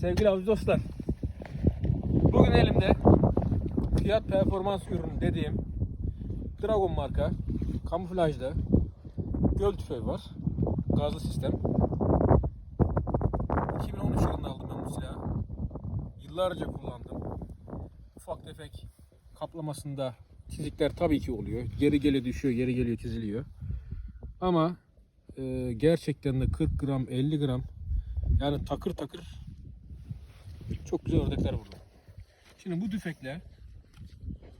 Sevgili avcı dostlar, bugün elimde fiyat performans ürünü dediğim Dragon marka kamuflajlı göl tüfeği var. Gazlı sistem. 2013 yılında aldım ben bu silahı. Yıllarca kullandım. Ufak tefek kaplamasında çizikler tabii ki oluyor. Geri geliyor düşüyor, geri geliyor çiziliyor. Ama e, gerçekten de 40 gram, 50 gram yani takır takır çok güzel ördekler vurdu. Şimdi bu tüfekle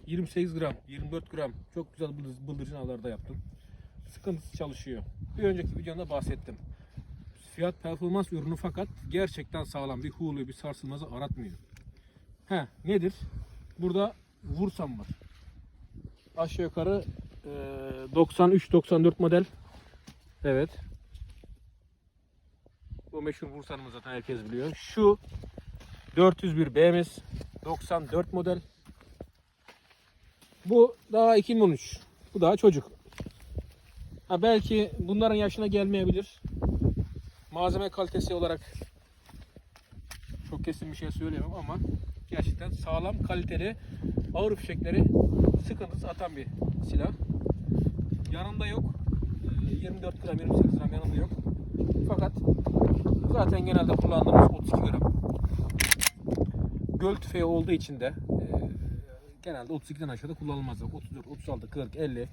28 gram, 24 gram çok güzel bıldır- bıldırcın avlarda yaptım. Sıkıntısız çalışıyor. Bir önceki videomda bahsettim. Fiyat performans ürünü fakat gerçekten sağlam bir hulu bir sarsılmazı aratmıyor. He nedir? Burada Vursam var. Aşağı yukarı e, 93-94 model. Evet. Bu meşhur Vursa'nımız zaten herkes biliyor. Şu 401 BMS 94 model. Bu daha 2013. Bu daha çocuk. Ha belki bunların yaşına gelmeyebilir. Malzeme kalitesi olarak çok kesin bir şey söyleyemem ama gerçekten sağlam, kaliteli, ağır fişekleri sıkıntısız atan bir silah. Yanında yok. Ee, 24 gram, 28 gram yanında yok. Fakat zaten genelde kullandığımız 32 gram. Göl tüfeği olduğu için de e, genelde 32'den aşağıda kullanılmaz. 34, 36, 40, 50.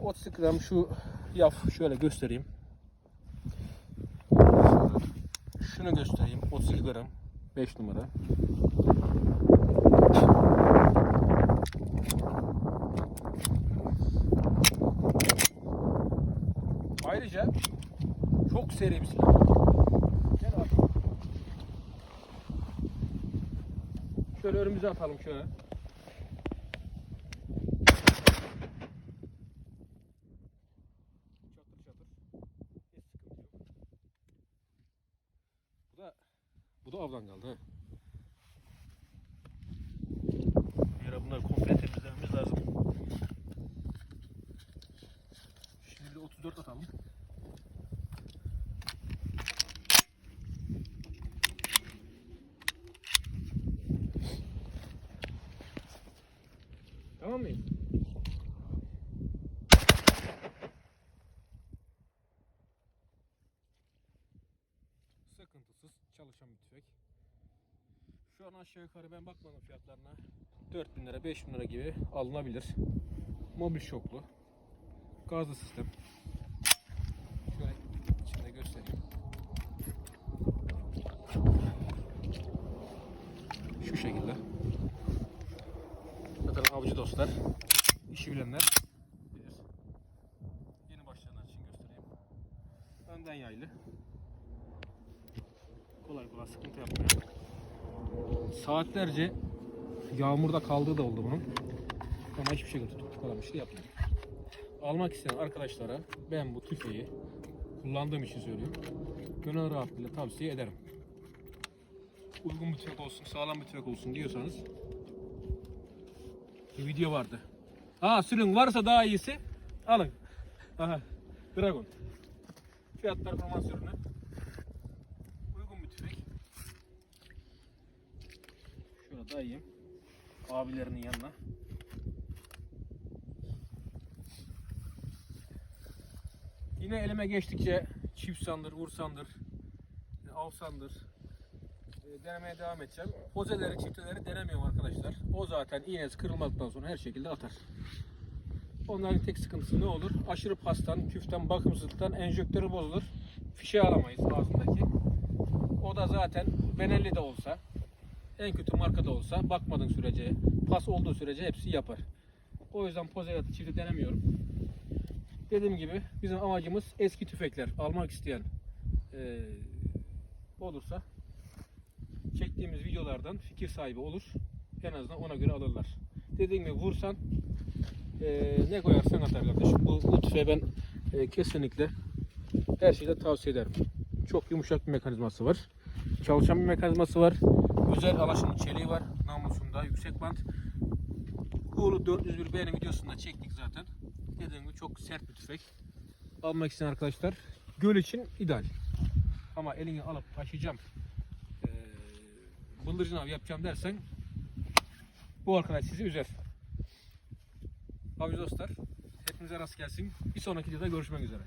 32 gram şu yaf şöyle göstereyim. Şunu göstereyim. 32 gram. 5 numara. Ayrıca çok seri bir silah. Şöyle önümüze atalım şöyle. Çatır çatır. Hiç sıkıntı yok. Bu da bu da avdan kaldı ha. Ara bunları komple temizlememiz lazım. Şimdi de 34 atalım. Tamam mıyız? Sıkıntısız çalışan bir tüfek. Şu an aşağı yukarı ben bakmadım fiyatlarına. 4000 lira 5000 lira gibi alınabilir. Mobil şoklu. Gazlı sistem. Şöyle içinde göstereyim. Şu şekilde. Zaten avcı dostlar, işi bilenler bilir. Yeni başlayanlar için göstereyim. Önden yaylı. Kolay kolay sıkıntı yapmıyor. Saatlerce yağmurda kaldığı da oldu bunun. Ama hiçbir şekilde tutup falan bir şey yapmıyor. Almak isteyen arkadaşlara ben bu tüfeği kullandığım için söylüyorum. Gönül rahatlığıyla tavsiye ederim. Uygun bir tüfek olsun, sağlam bir tüfek olsun diyorsanız bir video vardı. Aa sürün varsa daha iyisi alın. Aha Dragon. Fiyat performans ürünü. Uygun bir tüfek. Şöyle dayayım. Abilerinin yanına. Yine elime geçtikçe çift sandır, vur sandır, av sandır, denemeye devam edeceğim. Pozeleri, çifteleri denemiyorum arkadaşlar. O zaten iğnesi kırılmadıktan sonra her şekilde atar. Onların tek sıkıntısı ne olur? Aşırı pastan, küften, bakımsızlıktan enjektörü bozulur. Fişe alamayız ağzındaki. O da zaten Benelli de olsa, en kötü markada olsa bakmadığın sürece, pas olduğu sürece hepsi yapar. O yüzden pozelatı çifti denemiyorum. Dediğim gibi bizim amacımız eski tüfekler almak isteyen eee, olursa çektiğimiz videolardan fikir sahibi olur. En azından ona göre alırlar. Dediğim gibi vursan eee, ne koyarsan atar kardeşim. Bu, bu ben eee, kesinlikle her şeyde tavsiye ederim. Çok yumuşak bir mekanizması var. Çalışan bir mekanizması var. Özel alaşımın çeliği var. Namlusunda yüksek bant. Hulu 401 benim videosunda çektik zaten. Dediğim gibi çok sert bir tüfek. Almak isteyen arkadaşlar göl için ideal. Ama elini alıp taşıyacağım. Bıldırcın av yapacağım dersen bu arkadaş sizi üzer. Avcı dostlar hepinize rast gelsin. Bir sonraki videoda görüşmek üzere.